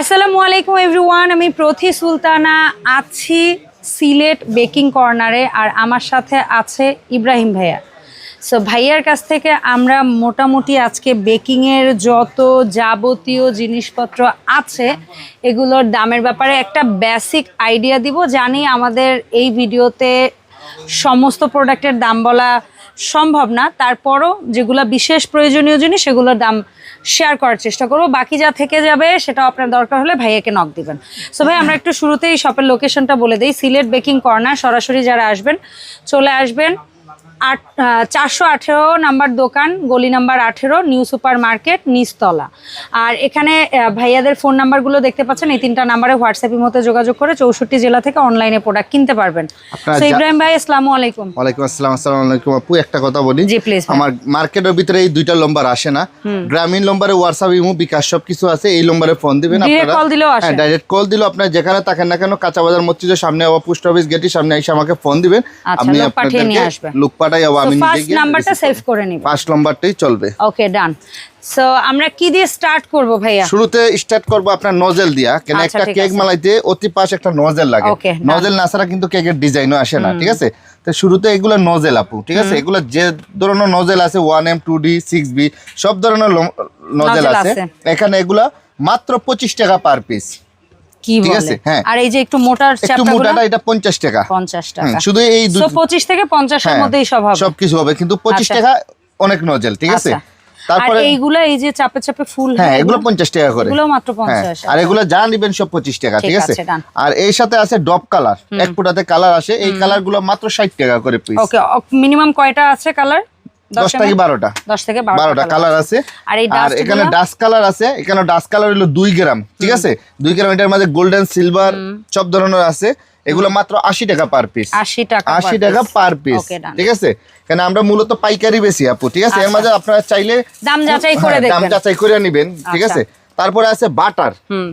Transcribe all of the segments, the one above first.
আসসালামু আলাইকুম এভরিওয়ান আমি প্রথি সুলতানা, আছি সিলেট বেকিং কর্নারে, আর আমার সাথে আছে ইব্রাহিম ভাইয়া। সো ভাইয়ার কাছ থেকে আমরা মোটামুটি আজকে বেকিংয়ের যত যাবতীয় জিনিসপত্র আছে, এগুলোর দামের ব্যাপারে একটা বেসিক আইডিয়া দিব। জানি আমাদের এই ভিডিওতে সমস্ত প্রোডাক্টের দাম বলা সম্ভব না। তারপরও যেগুলো বিশেষ প্রয়োজনীয় জিনিস, সেগুলোর দাম শেয়ার করার চেষ্টা করব। বাকি যা থেকে যাবে সেটা আপনার দরকার হলে ভাইয়াকে নক দিবেন। সো ভাই, আমরা একটু শুরুতেই শপের লোকেশনটা বলে দিই। সিলেট বেকিং কর্নার সরাসরি যারা আসবেন, চলে আসবেন। আট চারশো আঠেরো নাম্বার দোকান গলি নাম্বার আঠেরো নিউ সুপার মার্কেট নিচতলা। আর এখানে ভাইয়াদের ফোন নাম্বারগুলো দেখতে পাচ্ছেন এই তিনটা নাম্বারে হোয়াটসঅ্যাপের মধ্যে যোগাযোগ করে চৌষট্টি জেলা থেকে অনলাইনে প্রোডাক্ট কিনতে পারবেন। আপনারা যা- ইব্রাহিম ভাই আসসালামু আলাইকুম। ওয়ালাইকুম আসসালাম আসসালামু আলাইকুম। আপু একটা কথা বলি। জি, ভাই। আমার মার্কেটের ভিতরে এই দুইটা নম্বর আসে না। গ্রামীণ নম্বরে হোয়াটসঅ্যাপ ইমো বিকাশ সব কিছু আছে। এই নম্বরে ফোন দিবেন Direct call দিলেও আসে? হ্যাঁ ডাইরেক্ট কল দিলেও আপনার যেখানে থাকেন না কেন কাঁচা বাজার মসজিদের সামনে আবার পোস্ট অফিস গেটের সামনে এসে আমাকে ফোন দিবেন। আচ্ছা, লোক পাঠিয়ে আসবে। লোক আমি ফার্স্ট নাম্বারটা সেভ করে নিব। ফার্স্ট নম্বরটাই চলবে। ওকে ডান সো আমরা কি দিয়ে স্টার্ট করব ভাইয়া? শুরুতে স্টার্ট করব আপনার নজেল দিয়া। কেন আচ্ছা, একটা কেক মালাইতে অতি পাশ একটা নজেল লাগে। নজেল না ছাড়া কিন্তু কেকের ডিজাইনও আসে না ঠিক আছে? তো শুরুতে এগুলো নজেল আপু ঠিক আছে? এগুলো যে ধরনের নজেল আছে one M two D six B সব ধরনের নজেল আছে। এখানে এগুলা মাত্র পঁচিশ টাকা পার পিস কি বলে? হ্যাঁ। আর এই যে একটু মোটার একটু এটা পঞ্চাশ টাকা। 50 টাকা। শুধু এই 25 থেকে 50 এর হ্যাঁ, মধ্যেই সব হবে। সবকিছু হবে কিন্তু পঁচিশ আচ্ছা। টাকা অনেক নজেল ঠিক আছে? আচ্ছা। তারপরে এইগুলা এই যে চাপে চাপে ফুল হ্যাঁ এগুলো পঞ্চাশ টাকা করে। এগুলো মাত্র হ্যাঁ, 50 আর এগুলো যা নিবেন সব পঁচিশ টাকা ঠিক আছে? আর এর সাথে আছে ডব কালার। এক ফুটাতে কালার আসে এই কালারগুলো মাত্র ষাট টাকা করে পিস ওকে মিনিমাম কয়টা আছে কালার? দশ থেকে বারোটা। 10 থেকে 12 বারোটা কালার আছে। আর এই আর এখানে? ডাস্ট কালার আছে। এখানে ডাস্ট কালার হলো দুই গ্রাম ঠিক আছে? দুই গ্রাম এটার মাঝে গোল্ডেন সিলভার সব ধরনের আছে। এগুলো মাত্র আশি টাকা পার পিস 80 টাকা per আশি টাকা পার পিস ঠিক আছে? কেন আমরা মূলত পাইকারি বেশি আপু ঠিক আছে? এর আচ্ছা। মাঝে আপনারা চাইলে দাম যাচাই করে হ্যাঁ, দাম যাচাই করে নিবেন ঠিক আচ্ছা। আছে? তারপরে আছে বাটার হুম।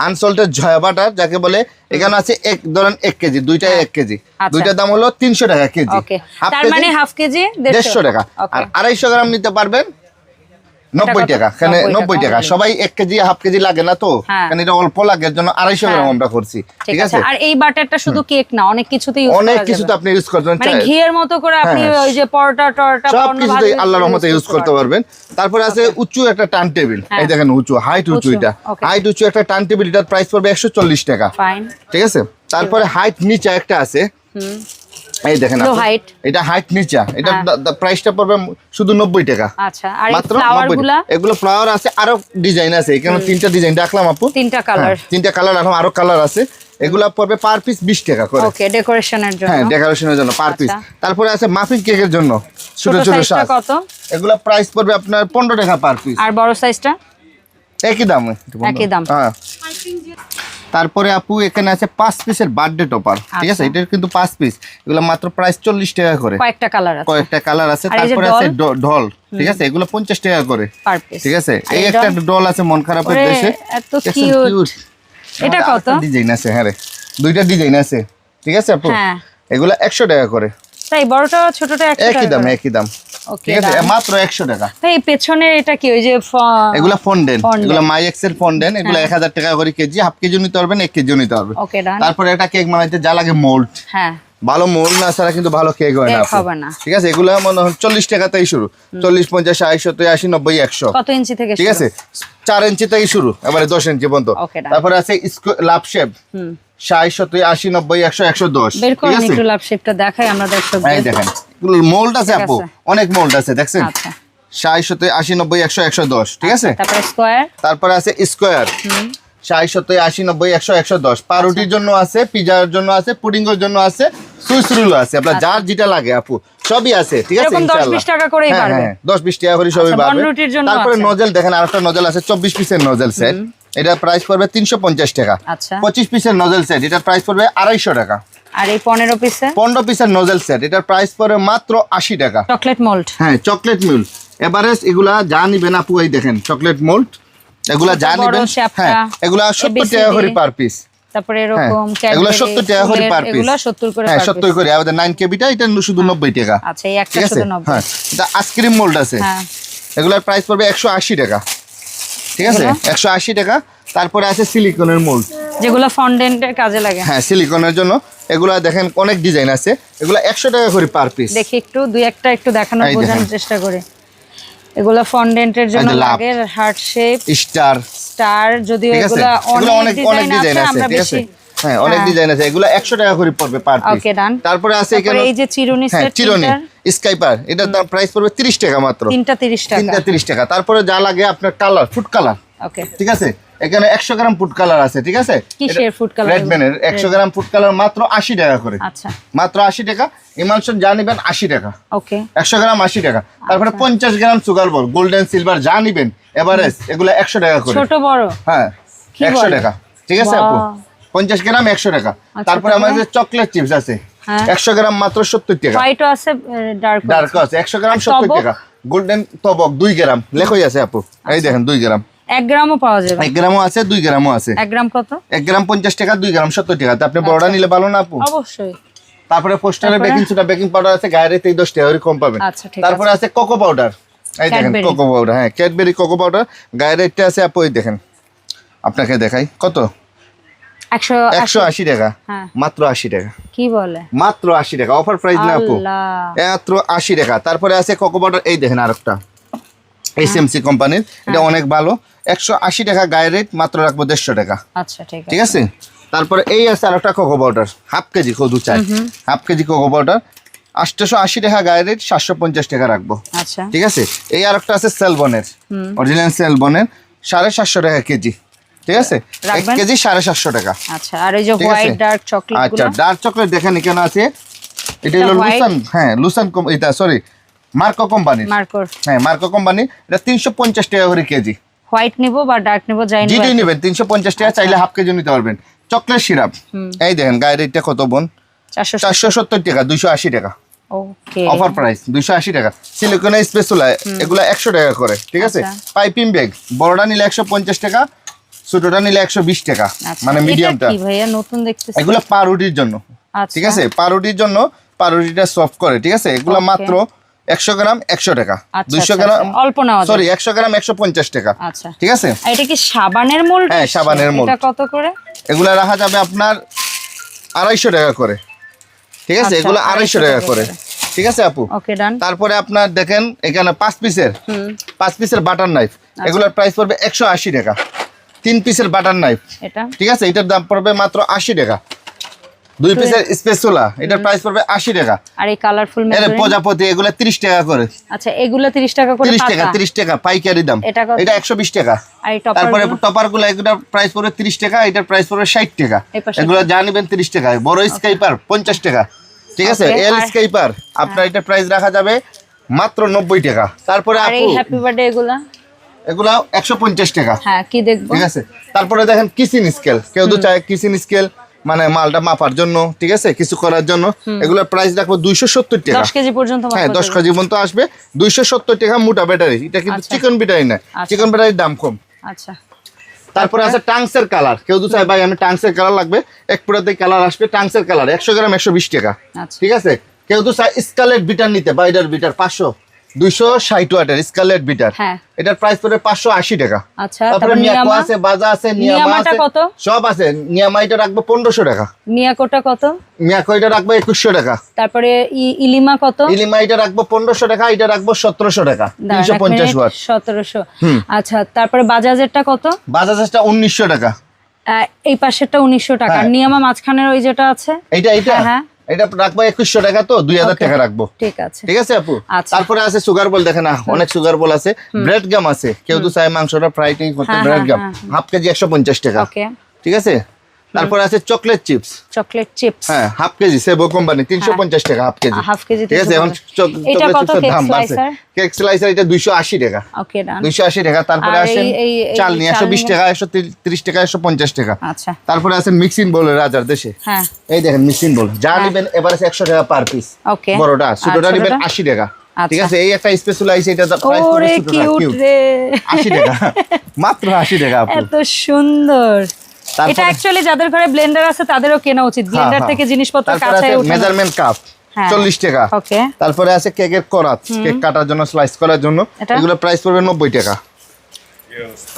আনসল্টেড বাটার যাকে বলে এখানে আছে এক ধরেন এক কেজি দুইটা এক কেজি। আচ্ছা। দুইটার দাম হলো তিনশো টাকা কেজি। হাফ কেজি মানে হাফ কেজি দেড়শো। টাকা। আর আড়াইশো গ্রাম নিতে পারবেন নব্বই? টাকা এখানে 90 নব্বই টাকা, সবাই এক কেজি হাফ কেজি লাগে না তো? হ্যাঁ। কারণ এটা অল্প লাগে জন্য আড়াইশো গ্রাম আমরা করছি। ঠিক আছে। আর এই বাটারটা শুধু কেক না অনেক কিছুতে ইউজ অনেক কিছুতে আপনি ইউজ করতে মানে পারেন ঘিয়ের মতো করে আপনি হ্যাঁ, হ্যাঁ। ওই যে পরোটা টরটা সব কিছুতে আল্লাহর রহমতে ইউজ করতে পারবেন। তারপরে আছে উঁচু একটা টার্ন টেবিল। হ্যাঁ। এই দেখেন উঁচু হাইট উঁচু এটা। হাইট উঁচু একটা টার্ন টেবিল এটার প্রাইস পড়বে একশো চল্লিশ টাকা। ফাইন ঠিক আছে? তারপরে হাইট নিচা একটা আছে। এই দেখেন এটা হাইট নিচা এটা হ্যাঁ। প্রাইসটা পড়বে শুধু নব্বই টাকা। আচ্ছা আর মাত্র 90 এগুলো ফ্লাওয়ার আছে আরও ডিজাইন আছে এখানে তিনটা ডিজাইন রাখলাম আপু। তিনটা কালার হ্যাঁ, তিনটা কালার রাখলাম আরও কালার আছে। এগুলা পড়বে পার পিস বিশ টাকা করে। ওকে ডেকোরেশনের জন্য। হ্যাঁ ডেকোরেশনের জন্য পার পিস আচ্ছা। তারপরে আছে মাফিন কেকের জন্য ছোট ছোট সাইজ কত? এগুলা প্রাইস পড়বে আপনার পনেরো টাকা পার পিস আর বড় সাইজটা একই দাম। একই দাম। হ্যাঁ। তারপরে আপু এখানে আছে পাঁচ পিসের বার্থডে টপার ঠিক আছে? আচ্ছা। এটার কিন্তু পাঁচ পিস এগুলো মাত্র প্রাইস চল্লিশ টাকা করে। কয়েকটা কালার আছে। কয়েকটা কালার আছে। তারপরে আছে ঢল ঠিক আছে? এগুলো পঞ্চাশ টাকা করে ঠিক আছে? এই একটা ডল? আছে মন খারাপের দেশে। এটা কত? ডিজাইন আছে হ্যাঁ রে। দুইটা ডিজাইন আছে ঠিক আছে আপু? হ্যাঁ। এগুলো একশো টাকা করে। তাই বড়টা ছোটটা একই দাম একই দাম। ঠিক আছে? মাত্র একশো টাকা। ভাই পেছনের এটা কি ওই যে এগুলা ফন্ডেন এগুলা মাই এক্সেল ফন্ডেন এগুলো এক হাজার টাকা করে কেজি হাফ কেজি নিতে পারবেন এক কেজি নিতে পারবেন। ওকে ডান তারপরে এটা কেক বানাইতে যা লাগে মোল্ড হ্যাঁ। ভালো মোল্ড না ছাড়া কিন্তু ভালো কেক হয় না। ঠিক আছে? এগুলো মনে হয় চল্লিশ টাকাতেই শুরু। চল্লিশ পঞ্চাশ ষাট সত্তর আশি নব্বই একশো। কত ইঞ্চি থেকে ঠিক আছে? চার ইঞ্চি থেকে শুরু এবারে দশ ইঞ্চি পর্যন্ত। তারপরে আছে লাভ শেপ হুম। ষাট সত্তর আশি নব্বই একশো একশো দশ। বের ঠিক একটু লাভ শেপটা দেখাই আমরা এই দেখেন। মোল্ড আছে আপু? অনেক মোল্ড আছে দেখছেন? আচ্ছা। ষাট আশি নব্বই একশো একশো দশ ঠিক আছে? তারপরে আছে স্কোয়ার আশি নব্বই একশো একশো দশ। পাউরুটির জন্য আছে পিজার জন্য আছে পুডিং এর জন্য আছে আপনার যার যেটা লাগে আপু সবই আছে ঠিক আছে আচ্ছা। এরকম 10 ইনশাআল্লাহ। 20 টাকা করেই হ্যাঁ, হ্যাঁ, দশ বিশ টাকা করে সবই আচ্ছা, পারবে তারপরে নজেল দেখেন আরেকটা নজেল আছে চব্বিশ পিসের নজেল সেট এটা প্রাইস পড়বে তিনশো পঞ্চাশ টাকা। আচ্ছা। পঁচিশ পিসের নজেল সেট এটার প্রাইস পড়বে আড়াইশো টাকা। আর এই পনেরো পিসে পনেরো পিসের নজেল সেট এটার প্রাইস পড়বে মাত্র আশি টাকা। চকলেট মোল্ড হ্যাঁ চকলেট মিল এভারেস্ট এগুলা যা নিবেন আপু এই দেখেন চকলেট মোল্ড এগুলা যা নিবেন হ্যাঁ এগুলা সত্তর টাকা ABCD করে পার পিস তারপরে হ্যাঁ এরকম এগুলো Cadbury, সত্তর টাকা করে পার পিস এগুলো সত্তর করে হ্যাঁ per সত্তর piece। করে আমাদের নাইন কেবিটা এটা শুধু নব্বই টাকা। আচ্ছা এই একটা শুধু হ্যাঁ এটা আইসক্রিম মোল্ড আছে। হ্যাঁ। এগুলোর প্রাইস পড়বে একশো আশি টাকা। ঠিক আছে? এগুলো? একশো আশি টাকা। তারপরে আছে সিলিকনের মোল্ড যেগুলো ফন্ডেন্টের কাজে লাগে। হ্যাঁ সিলিকনের জন্য। এগুলা দেখেন অনেক ডিজাইন আছে। এগুলা একশো টাকা করে পার পিস দেখি একটু দুই একটা একটু দেখানোর বোঝানোর। চেষ্টা করি। এগুলো ফন্ডেন্টের জন্য। লাগে হার্ট শেপ স্টার স্টার যদিও এগুলো অনেক অনেক ডিজাইন আছে ঠিক আছে? হ্যাঁ অনেক হ্যাঁ। ডিজাইন আছে। এগুলো একশো টাকা করে পড়বে পার পিস Okay, done. তারপরে আছে এখানে এই যে চিরুনি হ্যাঁ সেট চিরনি স্কাইপার এটার দাম প্রাইস পড়বে তিরিশ টাকা মাত্র। তিনটা তিরিশ টাকা। তিনটা তিরিশ টাকা। তারপরে যা লাগে আপনার কালার ফুড কালার ওকে ঠিক আছে? এখানে একশো গ্রাম ফুড কালার আছে ঠিক আছে? কিসের একশো গ্রাম ফুড কালার মাত্র আশি টাকা করে। আচ্ছা। মাত্র আশি টাকা। ইমানশন যা নিবেন আশি টাকা। ওকে। একশো গ্রাম আশি টাকা। তারপরে আচ্ছা। পঞ্চাশ gram sugar ball golden silver যা নিবেন এভারেজ এগুলো একশো টাকা করে। ছোট বড়? হ্যাঁ কি একশো বলে? টাকা। ঠিক আছে আপু? বাহ। পঞ্চাশ গ্রাম একশো টাকা। আচ্ছা, তারপরে তারপরে? আমাদের চকলেট চিপস আছে। হ্যাঁ। একশো গ্রাম মাত্র সত্তর টাকা। হোয়াইটও আছে ডার্ক ডার্ক আছে। একশো গ্রাম আর সত্তর টবক? টাকা। গোল্ডেন তবক দুই গ্রাম। লেখই আছে আপু। এই দেখেন দুই গ্রাম। এক গ্রামও পাওয়া যাবে। এক গ্রামও আছে দুই গ্রামও আছে। এক গ্রাম কত? এক গ্রাম পঞ্চাশ টাকা দুই গ্রাম সত্তর টাকা। আপনি বড়টা নিলে ভালো না আপু? অবশ্যই। তারপরে পোস্টারে বেকিং সোডা বেকিং পাউডার আছে গায়ে তেই দশ টাকা কম পাবেন। আচ্ছা, তারপরে আছে। কোকো পাউডার এই দেখেন কোকো পাউডার হ্যাঁ ক্যাডবেরি কোকো পাউডার গায়ে রেটটা আছে আপু এই দেখেন। আপনাকে দেখাই কত? একশো আশি। টাকা। হ্যাঁ। মাত্র আশি টাকা। কি বলে? মাত্র আশি টাকা অফার প্রাইস না আপু। মাত্র আশি টাকা। তারপরে আছে কোকো পাউডার এই দেখেন আরেকটা। এসএমসি কোম্পানির। এটা অনেক ভালো। একশো আশি টাকা গায়ে রেট মাত্র রাখব দেড়শো টাকা। আচ্ছা ঠিক আছে। তারপরে এই আছে আর একটা কোকো পাউডার হাফ কেজি কদু চাই। হাফ কেজি কোকো পাউডার আটশোশো আশি টাকা গায়ে রেট সাতশো পঞ্চাশ টাকা রাখব। আচ্ছা। ঠিক আছে? এই আরেকটা আছে সেলবনের অরিজিনাল সেলবনের সাড়ে সাতশো টাকা কেজি। ঠিক আছে? এক কেজি সাড়ে সাতশো টাকা। আচ্ছা আর এই যে ঠিক আছে? হোয়াইট ডার্ক চকলেট আচ্ছা ডার্ক চকলেট দেখেন এখানে আছে। এটা এটা হলো লুসান হ্যাঁ লুসান এটা সরি মার্কো কোম্পানির মার্কর হ্যাঁ মার্কো কোম্পানি। এটা তিনশো পঞ্চাশ টাকা করে কেজি। হোয়াইট নিব বা ডার্ক নিব যাই নিব যেটাই নেবেন তিনশো পঞ্চাশ টাকা চাইলে হাফ কেজি নিতে পারবেন। Chocolate syrup. এই দেখেন গায়ের রেটটা কত বোন? চারশো চারশো সত্তর টাকা দুইশো আশি টাকা। ওকে। অফার প্রাইস দুইশো আশি টাকা। সিলিকনের স্পেসুলা এগুলো একশো টাকা করে ঠিক আছে? আচ্ছা। পাইপিং ব্যাগ বড়টা নিলে একশো পঞ্চাশ টাকা ছোটটা নিলে একশো বিশ টাকা আচ্ছা মানে মিডিয়ামটা। কি ভাইয়া নতুন দেখতেছি? এগুলো পাউরুটির জন্য আচ্ছা। ঠিক আছে? পাউরুটির জন্য পাউরুটিটা সফট করে ঠিক আছে? এগুলো মাত্র একশো গ্রাম একশো টাকা। আচ্ছা, দুইশো আচ্ছা, গ্রাম আচ্ছা। অল্প যায়। সরি একশো গ্রাম একশো পঞ্চাশ টাকা। আচ্ছা। ঠিক আছে? এটা কি সাবানের মোল্ড? হ্যাঁ, সাবানের। এটা কত করে? এগুলো রাখা যাবে আপনার আড়াইশো টাকা করে। ঠিক আছে? আচ্ছা, এগুলো আড়াইশো টাকা করে। ঠিক আছে আপু? তারপরে আপনার দেখেন এখানে পাঁচ পিসের। পাঁচ পিসের বাটার নাইফ। এগুলোর প্রাইস পড়বে একশো আশি টাকা। তিন পিসের বাটার নাইফ। এটা? ঠিক আছে? এটার দাম পড়বে মাত্র আশি টাকা। দুই পিসের স্পেসুলা এটার প্রাইস পড়বে আশি টাকা। আর এই কালারফুল প্রজাপতি এগুলো তিরিশ টাকা করে। আচ্ছা এগুলো 30 টাকা করে তিরিশ টাকা পাতা তিরিশ টাকা পাইকারি দাম। এটা কত? এটা একশো বিশ টাকা। আর টপার তারপরে টপারগুলো এগুলোর প্রাইস পড়বে তিরিশ টাকা এটার প্রাইস পড়বে ষাট টাকা। এই পাশে। এগুলো যা নেবেন তিরিশ টাকা। বড় স্কাইপার পঞ্চাশ টাকা। ঠিক আছে? এল স্কাইপার আপনার এটা প্রাইস রাখা যাবে মাত্র নব্বই টাকা। তারপরে আর এই হ্যাপি বার্থডে এগুলা? এগুলো একশো পঞ্চাশ টাকা। হ্যাঁ কি দেখব? ঠিক আছে? তারপরে দেখেন কিচিন স্কেল কেউ তো চায় কিচিন স্কেল মানে মালটা মাপার জন্য ঠিক আছে? কিছু করার জন্য। এগুলোর প্রাইস রাখব দুইশো সত্তর টাকা। 10 কেজি পর্যন্ত হ্যাঁ দশ কেজি পর্যন্ত আসবে। দুইশো সত্তর টাকা মোটা ব্যাটারি। এটা কিন্তু আচ্ছা। চিকন ব্যাটারি না। আচ্ছা। চিকন ব্যাটারির দাম কম। আচ্ছা। তারপরে আছে টাংসের কালার। কেউ তো চায় ভাই আমি টাংসের কালার লাগবে। এক পুরাতে কালার আসবে টাংসের কালার। একশো গ্রাম একশো বিশ টাকা। আচ্ছা। ঠিক আছে? কেউ তো চায় স্কালেট বিটার নিতে বাইডার বিটার পাঁচশো। দুইশো ষাট ওয়াটের স্কালেট বিটার। হ্যাঁ। এটার প্রাইস পড়বে পাঁচশো আশি টাকা। আচ্ছা তারপরে তারপর মিয়াকো আছে বাজা আছে নিয়ামা আছে কত? সব আছে। নিয়ামা এটা রাখব পনেরোশো টাকা। মিয়াকোটা কত? মিয়াকো এটা রাখব একুশশো টাকা। তারপরে ইলিমা কত? ইলিমা এটা রাখব পনেরোশো টাকা এটা রাখব সতেরোশো টাকা তিনশো পঞ্চাশ ওয়াট। 1700 আচ্ছা তারপরে বাজাজেরটা কত? উনিশশো টাকা। এই পাশেরটা উনিশশো টাকা। হ্যাঁ। নিয়ামা মাঝখানের ওই যেটা আছে? এইটা এইটা? হ্যাঁ, হ্যাঁ। এটা রাখব একুশশো টাকা তো দুই হাজার টাকা রাখব। ঠিক আছে। ঠিক আছে আপু? আচ্ছা। তারপরে আছে সুগার বল দেখেন অনেক সুগার বল আছে। ব্রেড গাম আছে। কেউ তো চায় মাংসটা ফ্রাই করতে ব্রেড গাম হাফ কেজি একশো পঞ্চাশ টাকা। ঠিক আছে? তারপরে আছে চকলেট চিপস চকলেট চিপস হ্যাঁ হাফ কেজি সেবো কোম্পানি তিনশো পঞ্চাশ টাকা হাফ কেজি। হাফ কেজি ঠিক আছে এখন চকলেট চিপসের দাম বাড়ছে। কেক স্লাইসার এটা দুইশো আশি টাকা। ওকে ডান দুইশো আশি টাকা তারপরে আসেন এই- এই- এই চাল নিয়ে একশো বিশ টাকা একশো ত্রিশ টাকা একশো পঞ্চাশ টাকা। আচ্ছা। তারপরে আছেন মিক্সিং বল রাজার দেশে। হ্যাঁ। এই দেখেন মিক্সিং বল যা নিবেন এবারে একশো টাকা পার পিস ওকে বড়টা ছোটটা নিবেন ছোটটা? আশি টাকা। ঠিক আচ্ছা। আছে এই একটা স্পেশাল আইছে এটা প্রাইস রে। আশি টাকা। মাত্র আশি টাকা আপু। এত সুন্দর। এটা অ্যাকচুয়ালি যাদের ঘরে ব্লেন্ডার আছে তাদেরও কেনা উচিত। ব্লেন্ডার থেকে জিনিসপত্র হ্যাঁ, তারপরে কাছে আছে ওঠে মেজারমেন্ট কাপ হ্যাঁ। চল্লিশ টাকা। ওকে তারপরে আছে কেকের করাত। কেক কাটার জন্য স্লাইস করার জন্য। এগুলো প্রাইস পড়বে নব্বই টাকা।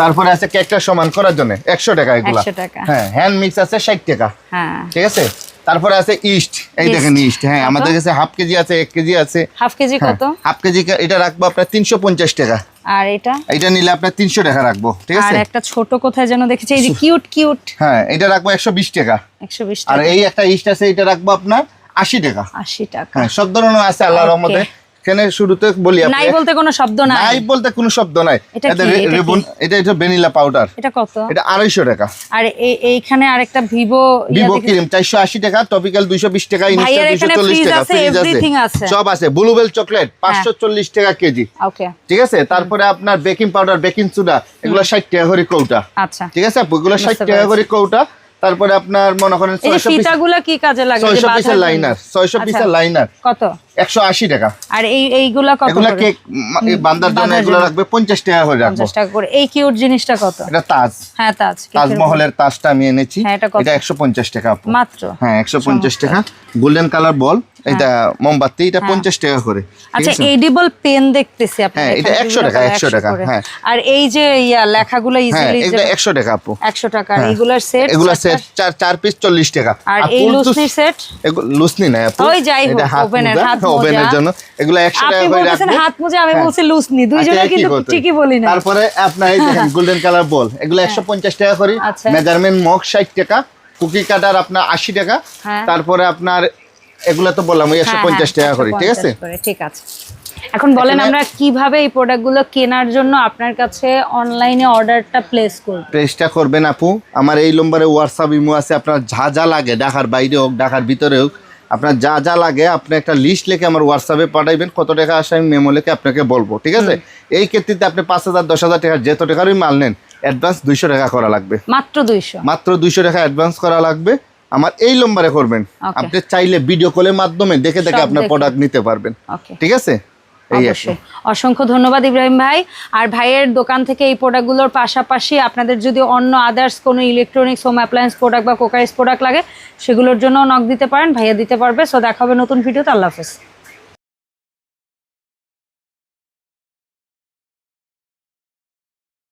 তারপরে আছে কেকটা সমান করার জন্য একশো টাকা এগুলা। 100 টাকা। হ্যাঁ হ্যান্ড মিক্স আছে ষাট টাকা। হ্যাঁ। ঠিক আছে? তারপরে আছে ইস্ট এই দেখেন ইস্ট হ্যাঁ আমাদের কাছে হাফ কেজি আছে এক কেজি আছে। হাফ কেজি কত? হাফ কেজি এটা রাখব আপনার তিনশো পঞ্চাশ টাকা। আর এটা? এটা নিলে আপনার তিনশো টাকা রাখব ঠিক আর আছে একটা ছোট কোথায় যেন দেখেছি এই যে কিউট কিউট হ্যাঁ এটা রাখব একশো বিশ টাকা। একশো বিশ আর এই একটা ইস্ট আছে এটা রাখব আপনার আশি টাকা। আশি টাকা। হ্যাঁ সব ধরনের আছে আল্লাহ রহমতে। এখানে শুরুতে বলি নাই বলতে কোনো শব্দ নাই। নাই বলতে কোনো শব্দ নাই। এটা রেবন এটা এটা ভ্যানিলা পাউডার। এটা কত? এটা আড়াইশো টাকা। আর এই- এইখানে আরেকটা ভিভো ভিভো ক্রিম চারশো আশি টাকা টপিক্যাল দুইশো বিশ টাকা ইনস্টা ভাইয়ের দুইশো এখানে চল্লিশ fridge টাকা আছে, ফ্রিজ আছে। হ্যাঁ। সব আছে। ব্লুবেল চকলেট পাঁচশো চল্লিশ টাকা কেজি। ওকে। ঠিক আছে? তারপরে আপনার বেকিং পাউডার বেকিং সোডা এগুলো ষাট টাকা করে কৌটা। আচ্ছা। ঠিক আছে? এগুলো ষাট বুঝতে টাকা করে কৌটা। তারপরে আপনার মনে করেন এই যে ছয়শো পিস ফিতাগুলা কি কাজে লাগে? যে ছয়শো বাঁধার পিসের জন্য? লাইনার ছয়শো আচ্ছা, পিসের লাইনার কত? একশো আশি টাকা। আর এই এইগুলা কত এগুলা কেক বান্দার জন্য বাঁধার রাখবে পঞ্চাশ টাকা করে রাখব। পঞ্চাশ টাকা করে। এই কিউট জিনিসটা কত? এটা তাজ। হ্যাঁ তাজ। তাজমহলের তাজটা আমি এনেছি। হ্যাঁ, এটা কত? এটা একশো পঞ্চাশ টাকা আপু। মাত্র? হ্যাঁ একশো পঞ্চাশ টাকা। গোল্ডেন কালার বল এটা মোমবাতি এটা পঞ্চাশ টাকা করে। হ্যাঁ। আচ্ছা এডিবল পেন দেখতেছি আপনার হ্যাঁ, এটা 100 টাকা, বিভিন্ন 100 টাকা, হ্যাঁ। আর এই যে ইয়া লেখাগুলো হ্যাঁ ইজিলি এটা একশো টাকা আপু। একশো টাকা। আর এইগুলার সেট এগুলা সেট চার চার পিস চল্লিশ টাকা। আর এই লুসনির সেট এগুলো লুসনি না আপু। ওই যাই হোক, হাত ওভেনের। জন্য। এগুলো টাকা করে রাখব। হাত মুজে আমি হ্যাঁ। বলছি লুসনি দুইজনে আচ্ছা, কিন্তু ঠিকই বলি না তারপরে আপনার এই দেখেন গোল্ডেন কালার বল এগুলো পঞ্চাশ টাকা করে। মেজারমেন্ট মগ ষাট টাকা। কুকি কাটার আপনার আশি টাকা। হ্যাঁ। তারপরে আপনার এগুলো তো বললাম ওই হ্যাঁ, হ্যাঁ, টাকা করে ঠিক আছে? ঠিক আছে। এখন বলেন আমরা কীভাবে এই প্রোডাক্টগুলো কেনার জন্য আপনার কাছে অনলাইনে অর্ডারটা প্লেস করব? প্রেসটা করবেন আপু। আমার এই নম্বরে হোয়াটসঅ্যাপ ইমো আছে। আপনার যা যা লাগে ঢাকার বাইরে হোক ঢাকার ভিতরে হোক আপনার যা যা লাগে আপনি একটা লিস্ট লিখে আমার হোয়াটসঅ্যাপে পাঠাইবেন কত টাকা আসে আমি মেমো লিখে আপনাকে বলব ঠিক আছে? এই ক্ষেত্রে আপনি পাঁচ হাজার দশ হাজার টাকা যত টাকারই মাল নেন অ্যাডভান্স দুইশো টাকা করা লাগবে। মাত্র দুইশো। মাত্র দুইশো টাকা অ্যাডভান্স করা লাগবে। আমার এই নম্বরে করবেন। আপনি চাইলে ভিডিও কলের মাধ্যমে দেখে দেখে আপনার প্রোডাক্ট নিতে পারবেন। ঠিক আছে। অবশ্যই। অসংখ্য ধন্যবাদ ইব্রাহিম ভাই। আর ভাইয়ের দোকান থেকে এই প্রোডাক্টগুলোর পাশাপাশি আপনাদের যদি অন্য আদার্স কোনো ইলেকট্রনিক্স হোম অ্যাপ্লায়েন্স প্রোডাক্ট বা কোকারিস প্রোডাক্ট লাগে, সেগুলোর জন্য নক দিতে পারেন, ভাইয়া দিতে পারবে। সো দেখা হবে নতুন ভিডিওতে আল্লাহ হাফেজ।